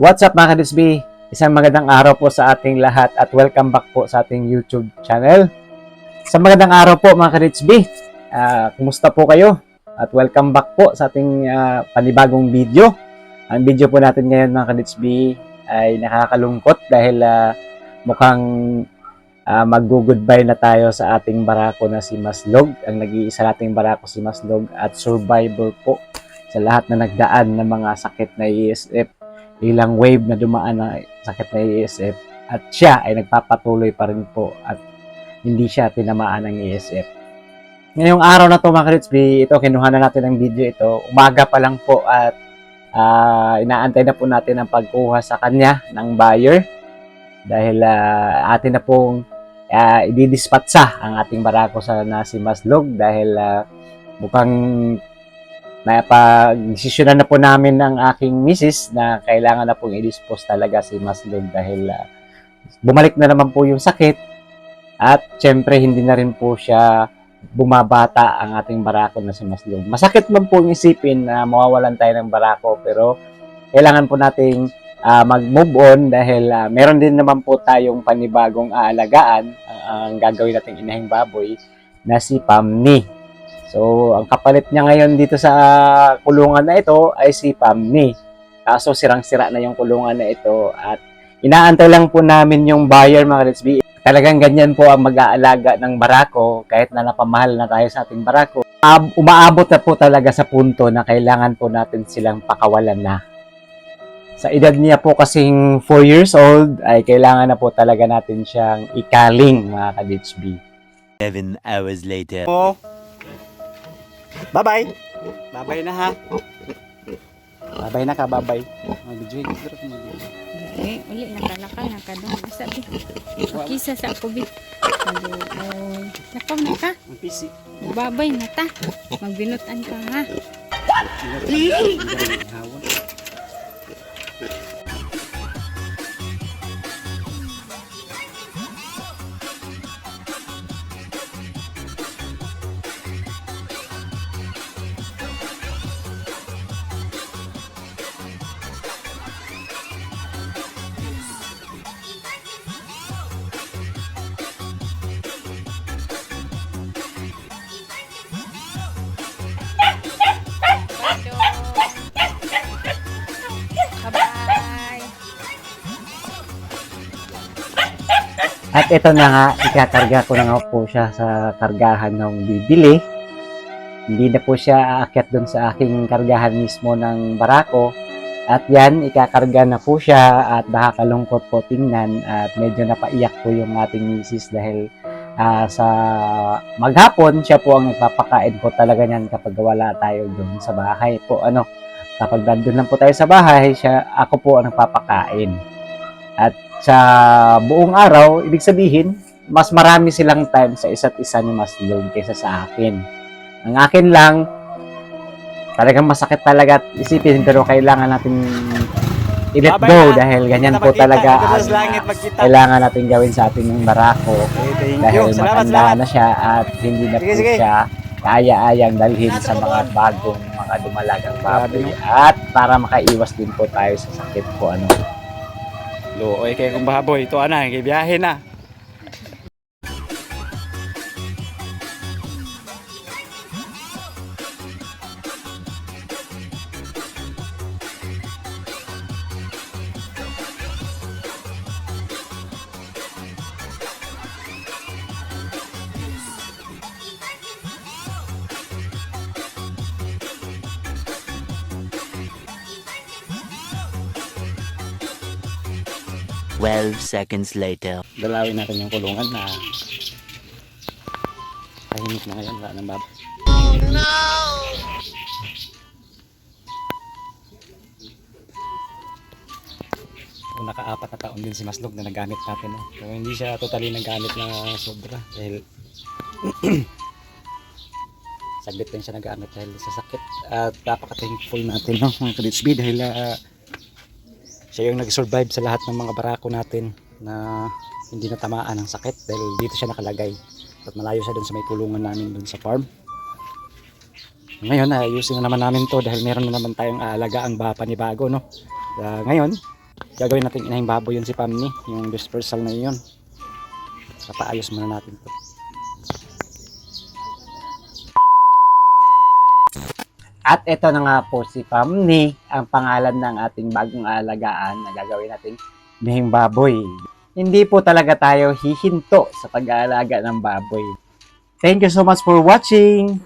What's up mga kadisbi? Isang magandang araw po sa ating lahat at welcome back po sa ating YouTube channel. Isang magandang araw po mga kadisbi. Ah, kumusta po kayo? At welcome back po sa ating ah, panibagong video. Ang video po natin ngayon mga kadisbi ay nakakalungkot dahil ah, mukhang ah, mag-goodbye na tayo sa ating barako na si Maslog. Ang nag-iisa nating barako si Maslog at survivor po sa lahat na nagdaan ng mga sakit na ESF ilang wave na dumaan na sakit na ESF at siya ay nagpapatuloy pa rin po at hindi siya tinamaan ng ESF. Ngayong araw na to mga Kritsby, ito kinuha na natin ang video ito. Umaga pa lang po at ah, inaantay na po natin ang pagkuha sa kanya ng buyer dahil ah, atin na pong uh, ididispatsa ang ating barako sa na si Maslog dahil ah, mukhang napag-desisyonan na po namin ng aking misis na kailangan na pong i-dispose talaga si Maslog dahil ah, bumalik na naman po yung sakit at syempre hindi na rin po siya bumabata ang ating barako na si Maslog. Masakit man po isipin na mawawalan tayo ng barako pero kailangan po nating ah, mag-move on dahil ah, meron din naman po tayong panibagong aalagaan ah, ang gagawin nating inahing baboy na si Pamni. So, ang kapalit niya ngayon dito sa kulungan na ito ay si Pamni. Kaso sirang-sira na yung kulungan na ito at inaantay lang po namin yung buyer mga Let's Talagang ganyan po ang mag-aalaga ng barako kahit na napamahal na tayo sa ating barako. Ab- umaabot na po talaga sa punto na kailangan po natin silang pakawalan na. Sa edad niya po kasing 4 years old ay kailangan na po talaga natin siyang ikaling mga ka-DHB. Seven hours later. mo. Bye-bye. Bye-bye na ha. Babay na ka, babay. Eh, uli nakalaka na ka doon. Asa di? Kisa sa. Sabi, oh, lakaw na ka. Babay na ta. Magbinutan ka ha. Bye-bye. At ito na nga, ikakarga ko na nga po siya sa kargahan ng bibili. Hindi na po siya aakyat doon sa aking kargahan mismo ng barako. At yan, ikakarga na po siya at nakakalungkot po tingnan at medyo napaiyak po yung ating misis dahil ah, sa maghapon, siya po ang nagpapakain po talaga niyan kapag wala tayo doon sa bahay po. Ano, kapag nandun lang po tayo sa bahay, siya, ako po ang nagpapakain. At sa buong araw, ibig sabihin, mas marami silang time sa isa't isa ni Maslog kaysa sa akin. Ang akin lang, talagang masakit talaga at isipin pero kailangan natin i-let go dahil ganyan po talaga ang kailangan natin gawin sa ating barako. Dahil matanda na siya at hindi na po siya kaya-ayang dalhin sa mga bagong mga dumalagang baboy. at para makaiwas din po tayo sa sakit po ano Lo, oy kay kung baboy, ito ana, kay biyahe na. Twelve seconds later. Dalawin natin yung kulungan na tahimik na ngayon, wala nang bab. Kung naka-apat na taon din si Maslog na nagamit natin. No? Pero hindi siya totally nagamit na sobra dahil saglit lang siya nagamit dahil sa sakit at napaka-thankful natin no, mga kaditsbi dahil ah, siya yung nag-survive sa lahat ng mga barako natin na hindi natamaan ng sakit dahil dito siya nakalagay at malayo siya dun sa may kulungan namin dun sa farm ngayon ayusin na naman namin to dahil meron na naman tayong aalaga ang bapa ni bago no Ah, ngayon Gagawin natin inahing baboy yun si Pamni. Yung dispersal na yun. Papaayos muna natin to. At ito na nga po si Pamni, ang pangalan ng ating bagong alagaan na gagawin nating bihing baboy. Hindi po talaga tayo hihinto sa pag-aalaga ng baboy. Thank you so much for watching!